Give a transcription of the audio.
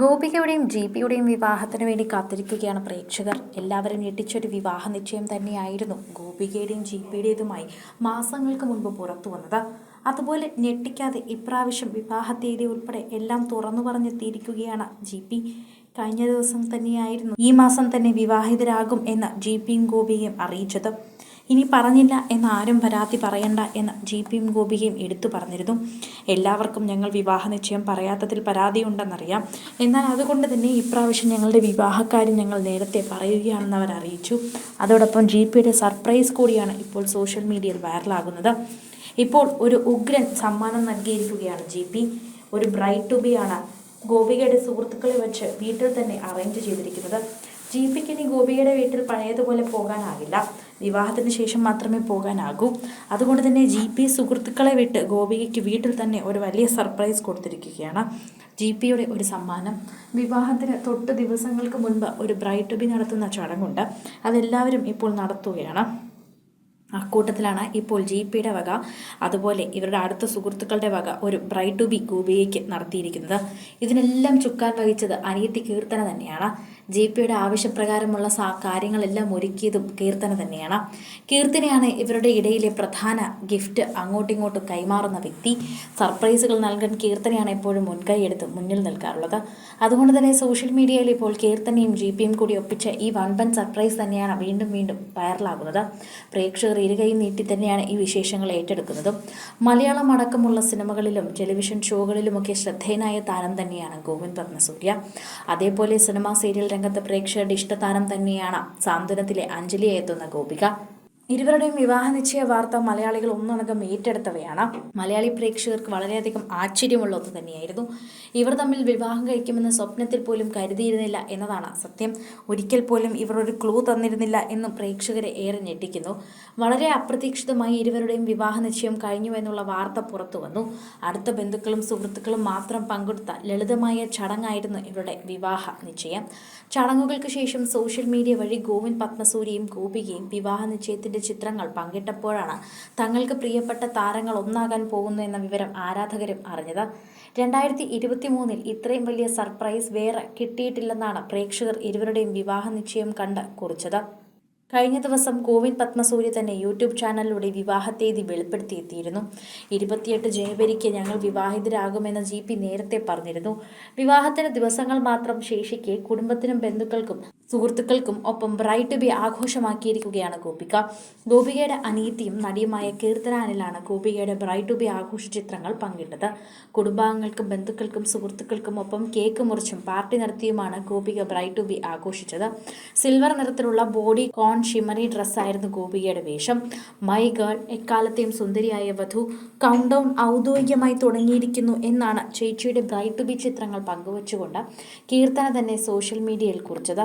ഗോപികയുടെയും G പിയുടെയും വിവാഹത്തിന് വേണ്ടി കാത്തിരിക്കുകയാണ് പ്രേക്ഷകർ. എല്ലാവരും ഞെട്ടിച്ചൊരു വിവാഹ നിശ്ചയം തന്നെയായിരുന്നു ഗോപികയുടെയും ജി പിയുടേതുമായി മാസങ്ങൾക്ക് മുൻപ് പുറത്തു വന്നത്. അതുപോലെ ഞെട്ടിക്കാതെ ഇപ്രാവശ്യം വിവാഹ തീയതി ഉൾപ്പെടെ എല്ലാം തുറന്നു പറഞ്ഞെത്തിയിരിക്കുകയാണ് ജി പി കഴിഞ്ഞ ദിവസം തന്നെയായിരുന്നു ഈ മാസം തന്നെ വിവാഹിതരാകും എന്ന് ജി പിയും ഗോപികയും അറിയിച്ചത്. ഇനി പറഞ്ഞില്ല എന്ന് ആരും പരാതി പറയണ്ട എന്ന് ജി പിയും ഗോപികയും എടുത്തു പറഞ്ഞിരുന്നു. എല്ലാവർക്കും ഞങ്ങൾ വിവാഹ നിശ്ചയം പറയാത്തതിൽ പരാതിയുണ്ടെന്നറിയാം എന്നാൽ അതുകൊണ്ട് തന്നെ ഇപ്രാവശ്യം ഞങ്ങളുടെ വിവാഹക്കാര്യം ഞങ്ങൾ നേരത്തെ പറയുകയാണെന്ന് അവർ അറിയിച്ചു. അതോടൊപ്പം ജി പിയുടെ സർപ്രൈസ് കൂടിയാണ് ഇപ്പോൾ സോഷ്യൽ മീഡിയയിൽ വൈറലാകുന്നത്. ഇപ്പോൾ ഒരു ഉഗ്രൻ സമ്മാനം നൽകിയിരിക്കുകയാണ് ജി പി. ഒരു ബ്രൈറ്റ് ടു ബി ആണ് ഗോപികയുടെ സുഹൃത്തുക്കളെ വെച്ച് വീട്ടിൽ തന്നെ അറേഞ്ച് ചെയ്തിരിക്കുന്നത്. ജി പിക്ക് ഇനി ഗോപികയുടെ വീട്ടിൽ പഴയതുപോലെ പോകാനാകില്ല. വിവാഹത്തിന് ശേഷം മാത്രമേ പോകാനാകൂ. അതുകൊണ്ട് തന്നെ ജി പി സുഹൃത്തുക്കളെ വിട്ട് ഗോപികയ്ക്ക് വീട്ടിൽ തന്നെ ഒരു വലിയ സർപ്രൈസ് കൊടുത്തിരിക്കുകയാണ്. ജി പിയുടെ ഒരു സമ്മാനം. വിവാഹത്തിന് തൊട്ട് ദിവസങ്ങൾക്ക് മുൻപ് ഒരു ബ്രൈറ്റ് ബി നടത്തുന്ന ചടങ്ങുണ്ട്. അതെല്ലാവരും ഇപ്പോൾ നടത്തുകയാണ്. അക്കൂട്ടത്തിലാണ് ഇപ്പോൾ ജി പിയുടെ വക. അതുപോലെ ഇവരുടെ അടുത്ത സുഹൃത്തുക്കളുടെ വക ഒരു ബ്രൈറ്റ് ടു ബി ഗോപികയ്ക്ക് നടത്തിയിരിക്കുന്നത്. ഇതിനെല്ലാം ചുക്കാൻ വഹിച്ചത് അനിയത്തി കീർത്തന തന്നെയാണ്. ജി പിയുടെ ആവശ്യപ്രകാരമുള്ള സാ കാര്യങ്ങളെല്ലാം ഒരുക്കിയതും കീർത്തന തന്നെയാണ്. കീർത്തനയാണ് ഇവരുടെ ഇടയിലെ പ്രധാന ഗിഫ്റ്റ്. അങ്ങോട്ടും ഇങ്ങോട്ടും കൈമാറുന്ന വ്യക്തി സർപ്രൈസുകൾ നൽകാൻ കീർത്തനയാണ് എപ്പോഴും മുൻകൈ എടുത്ത് മുന്നിൽ നിൽക്കാറുള്ളത്. അതുകൊണ്ട് തന്നെ സോഷ്യൽ മീഡിയയിൽ ഇപ്പോൾ കീർത്തനയും ജി പിയും കൂടി ഒപ്പിച്ച ഈ വൺപൻ സർപ്രൈസ് തന്നെയാണ് വീണ്ടും വീണ്ടും വൈറലാകുന്നത്. പ്രേക്ഷകർ ഇരുകൈ നീട്ടി തന്നെയാണ് ഈ വിശേഷങ്ങൾ ഏറ്റെടുക്കുന്നതും. മലയാളം അടക്കമുള്ള സിനിമകളിലും ടെലിവിഷൻ ഷോകളിലുമൊക്കെ ശ്രദ്ധേയനായ താരം തന്നെയാണ് ഗോവിന്ദ് പത്മസൂര്യ അതേപോലെ സിനിമാ സീരിയൽ രംഗത്ത് പ്രേക്ഷകരുടെ ഇഷ്ടതാരം തന്നെയാണ് സാന്ത്വനത്തിലെ അഞ്ജലിയെത്തുന്ന ഗോപിക. ഇരുവരുടെയും വിവാഹ നിശ്ചയ വാർത്ത മലയാളികൾ ഒന്നടങ്കം ഏറ്റെടുത്തവയാണ്. മലയാളി പ്രേക്ഷകർക്ക് വളരെയധികം ആശ്ചര്യമുള്ള ഒന്ന് തന്നെയായിരുന്നു. ഇവർ തമ്മിൽ വിവാഹം കഴിക്കുമെന്ന് സ്വപ്നത്തിൽ പോലും കരുതിയിരുന്നില്ല എന്നതാണ് സത്യം. ഒരിക്കൽ പോലും ഇവർ ഒരു ക്ലൂ തന്നിരുന്നില്ല എന്നും പ്രേക്ഷകരെ ഏറെ ഞെട്ടിക്കുന്നു. വളരെ അപ്രതീക്ഷിതമായി ഇരുവരുടെയും വിവാഹ നിശ്ചയം കഴിഞ്ഞു എന്നുള്ള വാർത്ത പുറത്തു വന്നു. അടുത്ത ബന്ധുക്കളും സുഹൃത്തുക്കളും മാത്രം പങ്കെടുത്ത ലളിതമായ ചടങ്ങായിരുന്നു ഇവരുടെ വിവാഹ നിശ്ചയം. ചടങ്ങുകൾക്ക് ശേഷം സോഷ്യൽ മീഡിയ വഴി ഗോവിന്ദ് പത്മസൂരിയും ഗോപികയും വിവാഹ നിശ്ചയത്തിന്റെ ചിത്രങ്ങൾ പങ്കിട്ടപ്പോഴാണ് തങ്ങൾക്ക് പ്രിയപ്പെട്ട താരങ്ങൾ ഒന്നാകാൻ പോകുന്നു എന്ന വിവരം ആരാധകരും അറിഞ്ഞത്. രണ്ടായിരത്തി ഇരുപത്തി മൂന്നിൽ ഇത്രയും വലിയ സർപ്രൈസ് വേറെ കിട്ടിയിട്ടില്ലെന്നാണ് പ്രേക്ഷകർ ഇരുവരുടെയും വിവാഹ നിശ്ചയം കണ്ട് കുറിച്ചത്. കഴിഞ്ഞ ദിവസം ഗോവിന്ദ് പത്മസൂര്യ തന്നെ യൂട്യൂബ് ചാനലിലൂടെ വിവാഹ തീയതി വെളിപ്പെടുത്തിയെത്തിയിരുന്നു. ഇരുപത്തിയെട്ട് ജനുവരിക്ക് ഞങ്ങൾ വിവാഹിതരാകുമെന്ന് ജി പി നേരത്തെ പറഞ്ഞിരുന്നു. വിവാഹത്തിന് ദിവസങ്ങൾ മാത്രം ശേഷിക്കെ കുടുംബത്തിനും ബന്ധുക്കൾക്കും സുഹൃത്തുക്കൾക്കും ഒപ്പം ബ്രൈറ്റ് ബി ആഘോഷമാക്കിയിരിക്കുകയാണ് ഗോപിക. ഗോപികയുടെ അനീതിയും നടിയുമായ കീർത്തനാനിലാണ് ഗോപികയുടെ ബ്രൈറ്റ് ബി ആഘോഷ ചിത്രങ്ങൾ പങ്കിട്ടത്. കുടുംബാംഗങ്ങൾക്കും ബന്ധുക്കൾക്കും സുഹൃത്തുക്കൾക്കും ഒപ്പം കേക്ക് മുറിച്ചും പാർട്ടി നടത്തിയുമാണ് ഗോപിക ബ്രൈറ്റ് ബി ആഘോഷിച്ചത്. സിൽവർ നിറത്തിലുള്ള ബോഡി കോൺ ഷിമറി ഡ്രസ്സായിരുന്നു ഗോപികയുടെ വേഷം. മൈ ഗേൾ എക്കാലത്തെയും സുന്ദരിയായ വധു കൗണ്ട് ഡൗൺ ഔദ്യോഗികമായി തുടങ്ങിയിരിക്കുന്നു എന്നാണ് ചേച്ചിയുടെ ബ്രൈറ്റ് ബി ചിത്രങ്ങൾ പങ്കുവച്ചുകൊണ്ട് കീർത്തന തന്നെ സോഷ്യൽ മീഡിയയിൽ കുറിച്ചത്.